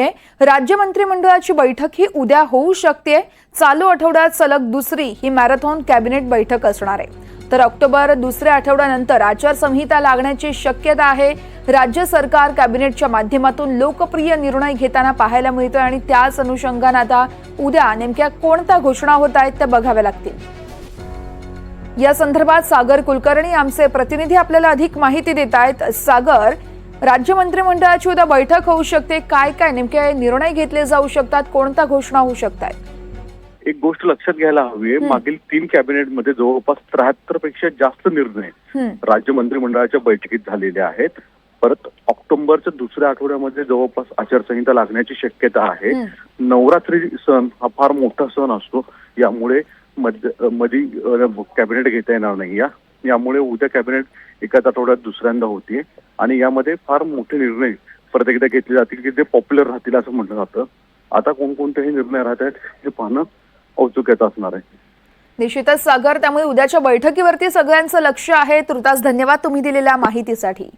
आहे. राज्य मंत्रिमंडळाची बैठक ही उद्या होऊ शकते. चालू आठवड्यात सलग दुसरी ही मॅरेथॉन कॅबिनेट बैठक असणार आहे. तर ऑक्टोबर दुसऱ्या आठवड्यानंतर आचारसंहिता लागण्याची शक्यता आहे. राज्य सरकार कॅबिनेटच्या माध्यमातून लोकप्रिय निर्णय घेताना पाहायला मिळतोय आणि त्याच अनुषंगानं आता उद्या नेमक्या कोणत्या घोषणा होत आहेत त्या बघाव्या लागतील. या संदर्भात सागर कुलकर्णी आमचे प्रतिनिधी आपल्याला अधिक माहिती देत आहेत. सागर राज्य मंत्रिमंडळाची उद्या बैठक होऊ शकते. काय काय नेमके निर्णय घेतले जाऊ शकतात? कोणत्या घोषणा होऊ शकतात एक गोष्ट लक्षात घ्यायला हवी आहे. मागील तीन कॅबिनेटमध्ये जवळपास त्र्याहत्तरपेक्षा जास्त निर्णय. राज्य मंत्रिमंडळाच्या बैठकीत झालेले आहेत. परत ऑक्टोबरच्या दुसऱ्या आठवड्यामध्ये जवळपास आचारसंहिता लागण्याची शक्यता आहे. नवरात्री सण हा फार मोठा सण असतो. यामुळे मध्य मधी कॅबिनेट घेता येणार नाही या. यामुळे उद्या कॅबिनेट एकाच आठवड्यात दुसऱ्यांदा होती आणि यामध्ये फार मोठे निर्णय परत एकदा घेतले जातील की ते पॉप्युलर राहतील असं म्हटलं जातं. आता कोणकोणतेही निर्णय राहत आहेत हे पाहणं औत्सुक्याचं असणार आहे. निश्चितच सागर त्यामुळे उद्याच्या बैठकीवरती सगळ्यांचं लक्ष आहे. तुर्तास धन्यवाद तुम्ही दिलेल्या माहितीसाठी.